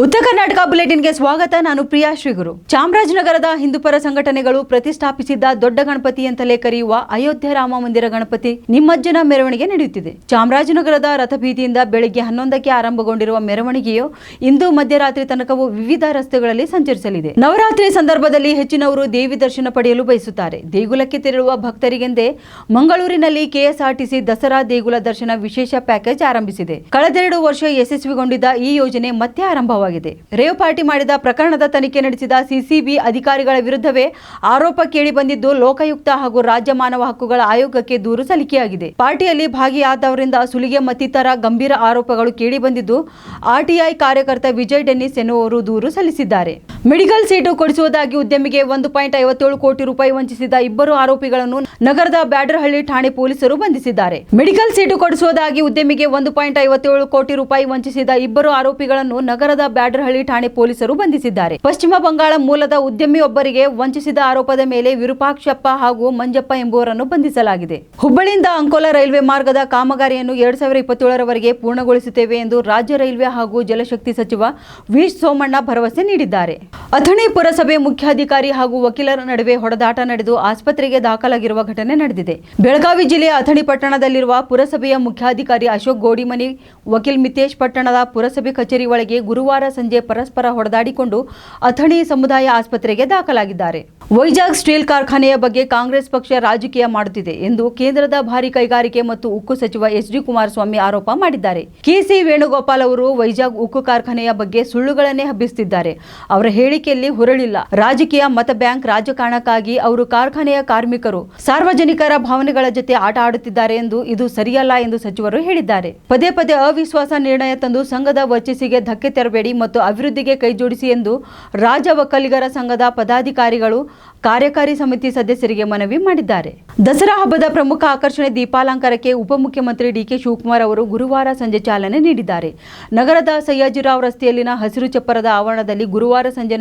ಉತ್ತರ ಕರ್ನಾಟಕ ಬುಲೆಟಿನ್ಗೆ ಸ್ವಾಗತ. ನಾನು ಪ್ರಿಯಾ ಶ್ರೀಗುರು. ಚಾಮರಾಜನಗರದ ಹಿಂದೂಪರ ಸಂಘಟನೆಗಳು ಪ್ರತಿಷ್ಠಾಪಿಸಿದ್ದ ದೊಡ್ಡ ಗಣಪತಿ ಅಂತಲೇ ಕರೆಯುವ ಅಯೋಧ್ಯೆ ರಾಮ ಮಂದಿರ ಗಣಪತಿ ನಿಮ್ಮಜ್ಜನ ಮೆರವಣಿಗೆ ನಡೆಯುತ್ತಿದೆ. ಚಾಮರಾಜನಗರದ ರಥಬೀದಿಯಿಂದ ಬೆಳಗ್ಗೆ ಹನ್ನೊಂದಕ್ಕೆ ಆರಂಭಗೊಂಡಿರುವ ಮೆರವಣಿಗೆಯು ಇಂದು ಮಧ್ಯರಾತ್ರಿ ತನಕವೂ ವಿವಿಧ ರಸ್ತೆಗಳಲ್ಲಿ ಸಂಚರಿಸಲಿದೆ. ನವರಾತ್ರಿ ಸಂದರ್ಭದಲ್ಲಿ ಹೆಚ್ಚಿನವರು ದೇವಿ ದರ್ಶನ ಪಡೆಯಲು ಬಯಸುತ್ತಾರೆ. ದೇಗುಲಕ್ಕೆ ತೆರಳುವ ಭಕ್ತರಿಗೆಂದೇ ಮಂಗಳೂರಿನಲ್ಲಿ ಕೆಎಸ್ಆರ್ಟಿಸಿ ದಸರಾ ದೇಗುಲ ದರ್ಶನ ವಿಶೇಷ ಪ್ಯಾಕೇಜ್ ಆರಂಭಿಸಿದೆ. ಕಳೆದೆರಡು ವರ್ಷ ಯಶಸ್ವಿಗೊಂಡಿದ್ದ ಈ ಯೋಜನೆ ಮತ್ತೆ ಆರಂಭವಾಗಿದೆ. ರೇವ್ ಪಾರ್ಟಿ ಮಾಡಿದ ಪ್ರಕರಣದ ತನಿಖೆ ನಡೆಸಿದ ಸಿಸಿಬಿ ಅಧಿಕಾರಿಗಳ ವಿರುದ್ಧವೇ ಆರೋಪ ಕೇಳಿ ಬಂದಿದ್ದು ಲೋಕಾಯುಕ್ತ ಹಾಗೂ ರಾಜ್ಯ ಮಾನವ ಹಕ್ಕುಗಳ ಆಯೋಗಕ್ಕೆ ದೂರು ಸಲ್ಲಿಕೆಯಾಗಿದೆ. ಪಾರ್ಟಿಯಲ್ಲಿ ಭಾಗಿಯಾದವರಿಂದ ಸುಲಿಗೆ ಮತ್ತಿತರ ಗಂಭೀರ ಆರೋಪಗಳು ಕೇಳಿ ಬಂದಿದ್ದು ಆರ್ಟಿಐ ಕಾರ್ಯಕರ್ತ ವಿಜಯ್ ಡೆನ್ನಿಸ್ ಎನ್ನುವರು ದೂರು ಸಲ್ಲಿಸಿದ್ದಾರೆ. ಮೆಡಿಕಲ್ ಸೀಟು ಕೊಡಿಸುವುದಾಗಿ ಉದ್ಯಮಿಗೆ ಒಂದು ಪಾಯಿಂಟ್ ಐವತ್ತೇಳು ಕೋಟಿ ರೂಪಾಯಿ ವಂಚಿಸಿದ ಇಬ್ಬರು ಆರೋಪಿಗಳನ್ನು ನಗರದ ಬ್ಯಾಡರಹಳ್ಳಿ ಠಾಣೆ ಪೊಲೀಸರು ಬಂಧಿಸಿದ್ದಾರೆ. ಮೆಡಿಕಲ್ ಸೀಟು ಕೊಡಿಸುವುದಾಗಿ ಉದ್ಯಮಿಗೆ ಒಂದು ಪಾಯಿಂಟ್ ಐವತ್ತೇಳು ಕೋಟಿ ರೂಪಾಯಿ ವಂಚಿಸಿದ ಇಬ್ಬರು ಆರೋಪಿಗಳನ್ನು ನಗರದ ಬ್ಯಾಡರಹಳ್ಳಿ ಠಾಣೆ ಪೊಲೀಸರು ಬಂಧಿಸಿದ್ದಾರೆ. ಪಶ್ಚಿಮ ಬಂಗಾಳ ಮೂಲದ ಉದ್ಯಮಿಯೊಬ್ಬರಿಗೆ ವಂಚಿಸಿದ ಆರೋಪದ ಮೇಲೆ ವಿರೂಪಾಕ್ಷಪ್ಪ ಹಾಗೂ ಮಂಜಪ್ಪ ಎಂಬುವರನ್ನು ಬಂಧಿಸಲಾಗಿದೆ. ಹುಬ್ಬಳ್ಳಿಯಿಂದ ಅಂಕೋಲ ರೈಲ್ವೆ ಮಾರ್ಗದ ಕಾಮಗಾರಿಯನ್ನು ಎರಡ್ ಸಾವಿರದ ಇಪ್ಪತ್ತೇಳರವರೆಗೆ ಪೂರ್ಣಗೊಳಿಸುತ್ತೇವೆ ಎಂದು ರಾಜ್ಯ ರೈಲ್ವೆ ಹಾಗೂ ಜಲಶಕ್ತಿ ಸಚಿವ ವಿ ಸೋಮಣ್ಣ ಭರವಸೆ ನೀಡಿದ್ದಾರೆ. ಅಥಣಿ ಪುರಸಭೆ ಮುಖ್ಯಾಧಿಕಾರಿ ಹಾಗೂ ವಕೀಲರ ನಡುವೆ ಹೊಡೆದಾಟ ನಡೆದು ಆಸ್ಪತ್ರೆಗೆ ದಾಖಲಾಗಿರುವ ಘಟನೆ ನಡೆದಿದೆ. ಬೆಳಗಾವಿ ಜಿಲ್ಲೆಯ ಅಥಣಿ ಪಟ್ಟಣದಲ್ಲಿರುವ ಪುರಸಭೆಯ ಮುಖ್ಯಾಧಿಕಾರಿ ಅಶೋಕ್ ಗೋಡಿಮನಿ, ವಕೀಲ್ ಮಿತೇಶ್ ಪಟ್ಟಣದ ಪುರಸಭೆ ಕಚೇರಿ ಒಳಗೆ ಗುರುವಾರ ಸಂಜೆ ಪರಸ್ಪರ ಹೊಡೆದಾಡಿಕೊಂಡು ಅಥಣಿ ಸಮುದಾಯ ಆಸ್ಪತ್ರೆಗೆ ದಾಖಲಾಗಿದ್ದಾರೆ. ವೈಜಾಗ್ ಸ್ಟೀಲ್ ಕಾರ್ಖಾನೆಯ ಬಗ್ಗೆ ಕಾಂಗ್ರೆಸ್ ಪಕ್ಷ ರಾಜಕೀಯ ಮಾಡುತ್ತಿದೆ ಎಂದು ಕೇಂದ್ರದ ಭಾರಿ ಕೈಗಾರಿಕೆ ಮತ್ತು ಉಕ್ಕು ಸಚಿವ ಎಚ್ ಡಿ ಕುಮಾರಸ್ವಾಮಿ ಆರೋಪ ಮಾಡಿದ್ದಾರೆ. ಕೆಸಿ ವೇಣುಗೋಪಾಲ್ ಅವರು ವೈಜಾಗ್ ಉಕ್ಕು ಕಾರ್ಖಾನೆಯ ಬಗ್ಗೆ ಸುಳ್ಳುಗಳನ್ನೇ ಹಬ್ಬಿಸುತ್ತಿದ್ದಾರೆ. ಅವರ ಹೇಳಿಕೆಯಲ್ಲಿ ಹೊರಳಿಲ್ಲ. ರಾಜಕೀಯ ಮತ ಬ್ಯಾಂಕ್ ರಾಜಕಾರಣಕ್ಕಾಗಿ ಅವರು ಕಾರ್ಖಾನೆಯ ಕಾರ್ಮಿಕರು, ಸಾರ್ವಜನಿಕರ ಭಾವನೆಗಳ ಜೊತೆ ಆಟ ಆಡುತ್ತಿದ್ದಾರೆ ಎಂದು ಇದು ಸರಿಯಲ್ಲ ಎಂದು ಸಚಿವರು ಹೇಳಿದ್ದಾರೆ. ಪದೇ ಪದೇ ಅವಿಶ್ವಾಸ ನಿರ್ಣಯ ತಂದು ಸಂಘದ ವರ್ಚಸ್ಸಿಗೆ ಧಕ್ಕೆ ತರಬೇಡಿ ಮತ್ತು ಅಭಿವೃದ್ಧಿಗೆ ಕೈಜೋಡಿಸಿ ಎಂದು ರಾಜ ಒಕ್ಕಲಿಗರ ಸಂಘದ ಪದಾಧಿಕಾರಿಗಳು ಕಾರ್ಯಕಾರಿ ಸಮಿತಿ ಸದಸ್ಯರಿಗೆ ಮನವಿ ಮಾಡಿದ್ದಾರೆ. ದಸರಾ ಹಬ್ಬದ ಪ್ರಮುಖ ಆಕರ್ಷಣೆ ದೀಪಾಲಂಕಾರಕ್ಕೆ ಉಪಮುಖ್ಯಮಂತ್ರಿ ಡಿಕೆ ಶಿವಕುಮಾರ್ ಅವರು ಗುರುವಾರ ಸಂಜೆ ಚಾಲನೆ ನೀಡಿದ್ದಾರೆ. ನಗರದ ಸಯ್ಯಾಜಿರಾವ್ ರಸ್ತೆಯಲ್ಲಿನ ಹಸಿರು ಚಪ್ಪರದ ಆವರಣದಲ್ಲಿ ಗುರುವಾರ ಸಂಜೆ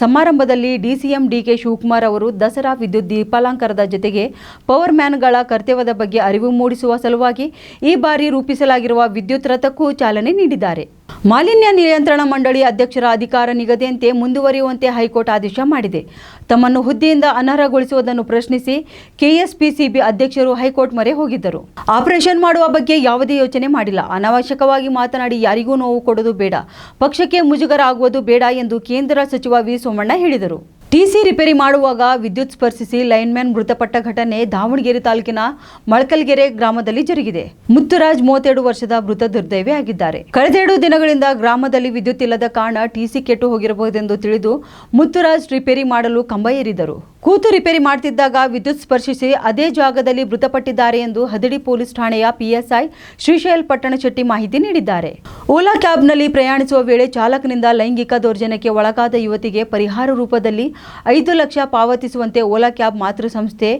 ಸಮಾರಂಭದಲ್ಲಿ ಡಿಸಿಎಂ ಡಿಕೆ ಶಿವಕುಮಾರ್ ಅವರು ದಸರಾ ವಿದ್ಯುತ್ ದೀಪಾಲಂಕಾರದ ಜೊತೆಗೆ ಪವರ್ ಮ್ಯಾನ್ಗಳ ಕರ್ತವ್ಯದ ಬಗ್ಗೆ ಅರಿವು ಮೂಡಿಸುವ ಸಲುವಾಗಿ ಈ ಬಾರಿ ರೂಪಿಸಲಾಗಿರುವ ವಿದ್ಯುತ್ ರಥಕ್ಕೂ ಚಾಲನೆ ನೀಡಿದ್ದಾರೆ. ಮಾಲಿನ್ಯ ನಿಯಂತ್ರಣ ಮಂಡಳಿ ಅಧ್ಯಕ್ಷರ ಅಧಿಕಾರ ನಿಗದಿಯಂತೆ ಮುಂದುವರಿಯುವಂತೆ ಹೈಕೋರ್ಟ್ ಆದೇಶ ಮಾಡಿದೆ. ತಮ್ಮನ್ನು ಹುದ್ದೆಯಿಂದ ಅನರ್ಹಗೊಳಿಸುವುದನ್ನು ಪ್ರಶ್ನಿಸಿ ಕೆಎಸ್ಪಿಸಿಬಿ ಅಧ್ಯಕ್ಷರು ಹೈಕೋರ್ಟ್ ಮೊರೆ ಹೋಗಿದ್ದರು. ಆಪರೇಷನ್ ಮಾಡುವ ಬಗ್ಗೆ ಯಾವುದೇ ಯೋಚನೆ ಮಾಡಿಲ್ಲ. ಅನಾವಶ್ಯಕವಾಗಿ ಮಾತನಾಡಿ ಯಾರಿಗೂ ನೋವು ಕೊಡೋದು ಬೇಡ. ಪಕ್ಷಕ್ಕೆ ಮುಜುಗರ ಆಗುವುದು ಬೇಡ ಎಂದು ಕೇಂದ್ರ ಸಚಿವ ವಿ ಸೋಮಣ್ಣ ಹೇಳಿದರು. ಟಿಸಿ ರಿಪೇರಿ ಮಾಡುವಾಗ ವಿದ್ಯುತ್ ಸ್ಪರ್ಶಿಸಿ ಲೈನ್ಮ್ಯಾನ್ ಮೃತಪಟ್ಟ ಘಟನೆ ದಾವಣಗೆರೆ ತಾಲೂಕಿನ ಮಳಕಲ್ಗೆರೆ ಗ್ರಾಮದಲ್ಲಿ ಜರುಗಿದೆ. ಮುತ್ತುರಾಜ್ ಮೂವತ್ತೆರಡು ವರ್ಷದ ಮೃತ ದುರ್ದೈವಿ ಆಗಿದ್ದಾರೆ. ಕಳೆದೆರಡು ದಿನಗಳಿಂದ ಗ್ರಾಮದಲ್ಲಿ ವಿದ್ಯುತ್ ಇಲ್ಲದ ಕಾರಣ ಟಿಸಿ ಕೆಟ್ಟು ಹೋಗಿರಬಹುದೆಂದು ತಿಳಿದು ಮುತ್ತುರಾಜ್ ರಿಪೇರಿ ಮಾಡಲು ಕಂಬ ಏರಿದರು. ಕೂತು ರಿಪೇರಿ ಮಾಡ್ತಿದ್ದಾಗ ವಿದ್ಯುತ್ ಸ್ಪರ್ಶಿಸಿ ಅದೇ ಜಾಗದಲ್ಲಿ ಮೃತಪಟ್ಟಿದ್ದಾರೆ ಎಂದು ಹದಡಿ ಪೊಲೀಸ್ ಠಾಣೆಯ ಪಿಎಸ್ಐ ಶ್ರೀಶೈಲ್ ಪಟ್ಟಣಶೆಟ್ಟಿ ಮಾಹಿತಿ ನೀಡಿದ್ದಾರೆ. ಓಲಾ ಕ್ಯಾಬ್ನಲ್ಲಿ ಪ್ರಯಾಣಿಸುವ ವೇಳೆ ಚಾಲಕನಿಂದ ಲೈಂಗಿಕ ದೌರ್ಜನ್ಯಕ್ಕೆ ಒಳಗಾದ ಯುವತಿಗೆ ಪರಿಹಾರ ರೂಪದಲ್ಲಿ ಐದು ಲಕ್ಷ ಪಾವತಿಸುವಂತೆ ಓಲಾ ಕ್ಯಾಬ್ ಮಾತೃ ಸಂಸ್ಥೆ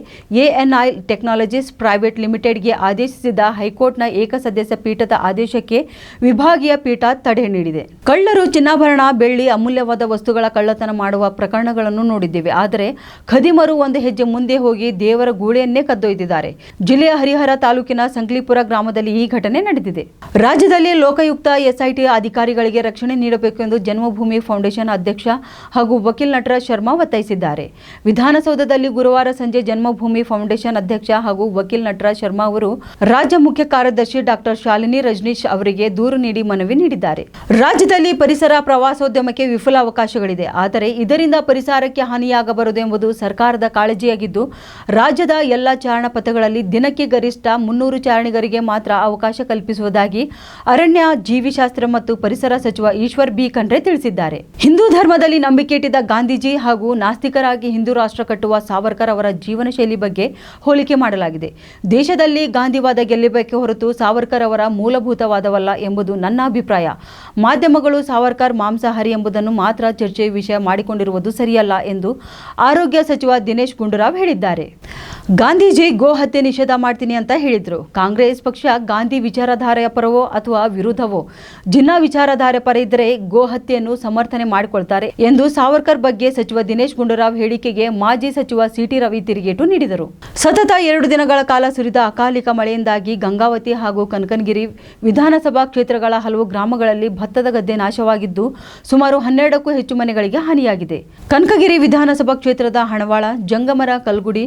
ಎಎನ್ಐ ಟೆಕ್ನಾಲಜೀಸ್ ಪ್ರೈವೇಟ್ ಲಿಮಿಟೆಡ್ಗೆ ಆದೇಶಿಸಿದ ಹೈಕೋರ್ಟ್ನ ಏಕಸದಸ್ಯ ಪೀಠದ ಆದೇಶಕ್ಕೆ ವಿಭಾಗೀಯ ಪೀಠ ತಡೆ ನೀಡಿದೆ. ಕಳ್ಳರು ಚಿನ್ನಾಭರಣ, ಬೆಳ್ಳಿ, ಅಮೂಲ್ಯವಾದ ವಸ್ತುಗಳ ಕಳ್ಳತನ ಮಾಡುವ ಪ್ರಕರಣಗಳನ್ನು ನೋಡಿದ್ದೇವೆ. ಆದರೆ ಖದೀಮರು ಒಂದು ಹೆಜ್ಜೆ ಮುಂದೆ ಹೋಗಿ ದೇವರ ಗೂಳೆಯನ್ನೇ ಕದ್ದೊಯ್ದಿದ್ದಾರೆ. ಜಿಲ್ಲೆಯ ಹರಿಹರ ತಾಲೂಕಿನ ಸಂಕ್ಲಿಪುರ ಗ್ರಾಮದಲ್ಲಿ ಈ ಘಟನೆ ನಡೆದಿದೆ. ರಾಜ್ಯದಲ್ಲಿ ಲೋಕಾಯುಕ್ತ ಎಸ್ಐಟಿ ಅಧಿಕಾರಿಗಳಿಗೆ ರಕ್ಷಣೆ ನೀಡಬೇಕು ಎಂದು ಜನ್ಮಭೂಮಿ ಫೌಂಡೇಶನ್ ಅಧ್ಯಕ್ಷ ಹಾಗೂ ವಕೀಲ್ ನಟರಾಜ್ ಶರ್ಮಾ ಒತ್ತಾಯಿಸಿದ್ದಾರೆ. ವಿಧಾನಸೌಧದಲ್ಲಿ ಗುರುವಾರ ಸಂಜೆ ಜನ್ಮಭೂಮಿ ಫೌಂಡೇಶನ್ ಅಧ್ಯಕ್ಷ ಹಾಗೂ ವಕೀಲ್ ನಟರಾಜ್ ಶರ್ಮಾ ಅವರು ರಾಜ್ಯ ಮುಖ್ಯ ಕಾರ್ಯದರ್ಶಿ ಡಾಕ್ಟರ್ ಶಾಲಿನಿ ರಜನೀಶ್ ಅವರಿಗೆ ದೂರು ನೀಡಿ ಮನವಿ ನೀಡಿದ್ದಾರೆ. ರಾಜ್ಯದಲ್ಲಿ ಪರಿಸರ ಪ್ರವಾಸೋದ್ಯಮಕ್ಕೆ ವಿಫಲ ಅವಕಾಶಗಳಿದೆ. ಆದರೆ ಇದರಿಂದ ಪರಿಸರಕ್ಕೆ ಹಾನಿಯಾಗಬಾರದು ಎಂಬುದು ಸರ್ಕಾರದ ಕಾಳಜಿಯಾಗಿದ್ದು, ರಾಜ್ಯದ ಎಲ್ಲ ಚಾರಣ ಪಥಗಳಲ್ಲಿ ದಿನಕ್ಕೆ ಗರಿಷ್ಠ ಮುನ್ನೂರು ಚಾರಣಿಗರಿಗೆ ಮಾತ್ರ ಅವಕಾಶ ಕಲ್ಪಿಸುವುದಾಗಿ ಅರಣ್ಯ, ಜೀವಿಶಾಸ್ತ್ರ ಮತ್ತು ಪರಿಸರ ಸಚಿವ ಈಶ್ವರ್ ಬಿ. ಖಂಡ್ರೆ ತಿಳಿಸಿದ್ದಾರೆ. ಹಿಂದೂ ಧರ್ಮದಲ್ಲಿ ನಂಬಿಕೆ ಇಟ್ಟಿದ್ದ ಗಾಂಧೀಜಿ ಹಾಗೂ ನಾಸ್ತಿಕರಾಗಿ ಹಿಂದೂ ರಾಷ್ಟ್ರ ಕಟ್ಟುವ ಸಾವರ್ಕರ್ ಅವರ ಜೀವನ ಶೈಲಿ ಬಗ್ಗೆ ಹೋಲಿಕೆ ಮಾಡಲಾಗಿದೆ. ದೇಶದಲ್ಲಿ ಗಾಂಧಿವಾದ ಗೆಲ್ಲಬೇಕೆ ಹೊರತು ಸಾವರ್ಕರ್ ಅವರ ಮೂಲಭೂತವಾದವಲ್ಲ ಎಂಬುದು ನನ್ನ ಅಭಿಪ್ರಾಯ. ಮಾಧ್ಯಮಗಳು ಸಾವರ್ಕರ್ ಮಾಂಸಾಹಾರಿ ಎಂಬುದನ್ನು ಮಾತ್ರ ಚರ್ಚೆಯ ವಿಷಯ ಮಾಡಿಕೊಂಡಿರುವುದು ಸರಿಯಲ್ಲ ಎಂದು ಆರೋಗ್ಯ ಸಚಿವ ದಿನೇಶ್ ಗುಂಡೂರಾವ್ ಹೇಳಿದ್ದಾರೆ. ಗಾಂಧೀಜಿ ಗೋ ಹತ್ಯೆ ನಿಷೇಧ ಮಾಡ್ತೀನಿ ಅಂತ ಹೇಳಿದ್ರು. ಕಾಂಗ್ರೆಸ್ ಪಕ್ಷ ಗಾಂಧಿ ವಿಚಾರಧಾರೆಯ ಪರವೋ ಅಥವಾ ವಿರುದ್ಧವೋ? ಜಿನ್ನಾ ವಿಚಾರಧಾರೆ ಪರ ಇದ್ದರೆ ಗೋ ಹತ್ಯೆಯನ್ನು ಸಮರ್ಥನೆ ಮಾಡಿಕೊಳ್ತಾರೆ ಎಂದು ಸಾವರ್ಕರ್ ಬಗ್ಗೆ ಸಚಿವ ದಿನೇಶ್ ಗುಂಡೂರಾವ್ ಹೇಳಿಕೆಗೆ ಮಾಜಿ ಸಚಿವ ಸಿಟಿ ರವಿ ತಿರುಗೇಟು ನೀಡಿದರು. ಸತತ ಎರಡು ದಿನಗಳ ಕಾಲ ಸುರಿದ ಅಕಾಲಿಕ ಮಳೆಯಿಂದಾಗಿ ಗಂಗಾವತಿ ಹಾಗೂ ಕನಕನಗಿರಿ ವಿಧಾನಸಭಾ ಕ್ಷೇತ್ರಗಳ ಹಲವು ಗ್ರಾಮಗಳಲ್ಲಿ ಭತ್ತದ ಗದ್ದೆ ನಾಶವಾಗಿದ್ದು, ಸುಮಾರು ಹನ್ನೆರಡಕ್ಕೂ ಹೆಚ್ಚು ಮನೆಗಳಿಗೆ ಹಾನಿಯಾಗಿದೆ. ಕನಕಗಿರಿ ವಿಧಾನಸಭಾ ಕ್ಷೇತ್ರದ ಹಣವಾಳ ಜಂಗಮರ ಕಲ್ಗುಡಿ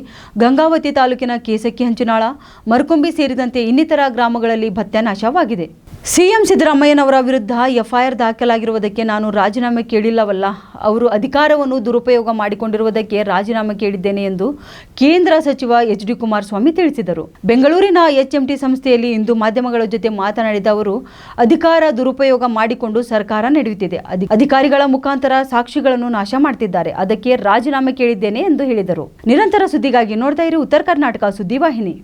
ಗಂಗಾವತಿ ತಾಲೂಕಿನ ಕೇಸಕ್ಕಿ ಹಂಚಿನಾಳ ಮರಕುಂಬಿ ಸೇರಿದಂತೆ ಇನ್ನಿತರ ಗ್ರಾಮಗಳಲ್ಲಿ ಭತ್ಯ ನಾಶವಾಗಿದೆ. ಸಿಎಂ ಸಿದ್ದರಾಮಯ್ಯನವರ ವಿರುದ್ಧ ಎಫ್ಐಆರ್ ದಾಖಲಾಗಿರುವುದಕ್ಕೆ ನಾನು ರಾಜೀನಾಮೆ ಕೇಳಿಲ್ಲವಲ್ಲ, ಅವರು ಅಧಿಕಾರವನ್ನು ದುರುಪಯೋಗ ಮಾಡಿಕೊಂಡಿರುವುದಕ್ಕೆ ರಾಜೀನಾಮೆ ಕೇಳಿದ್ದೇನೆ ಎಂದು ಕೇಂದ್ರ ಸಚಿವ ಎಚ್ ಡಿ ಕುಮಾರಸ್ವಾಮಿ ತಿಳಿಸಿದರು. ಬೆಂಗಳೂರಿನ ಎಚ್ಎಂಟಿ ಸಂಸ್ಥೆಯಲ್ಲಿ ಇಂದು ಮಾಧ್ಯಮಗಳ ಜೊತೆ ಮಾತನಾಡಿದ ಅವರು, ಅಧಿಕಾರ ದುರುಪಯೋಗ ಮಾಡಿಕೊಂಡು ಸರ್ಕಾರ ನಡೆಯುತ್ತಿದೆ. ಅಧಿ- ಅಧಿಕಾರಿಗಳ ಮುಖಾಂತರ ಸಾಕ್ಷಿಗಳನ್ನು ನಾಶ ಮಾಡ್ತಿದ್ದಾರೆ. ಅದಕ್ಕೆ ರಾಜೀನಾಮೆ ಕೇಳಿದ್ದೇನೆ ಎಂದು ಹೇಳಿದರು. ನಿರಂತರ ಸುದ್ದಿಗಾಗಿ ನೋಡ್ತಾ ಇರಿ ಉತ್ತರ ಕರ್ನಾಟಕ ಸುದ್ದಿವಾಹಿನಿ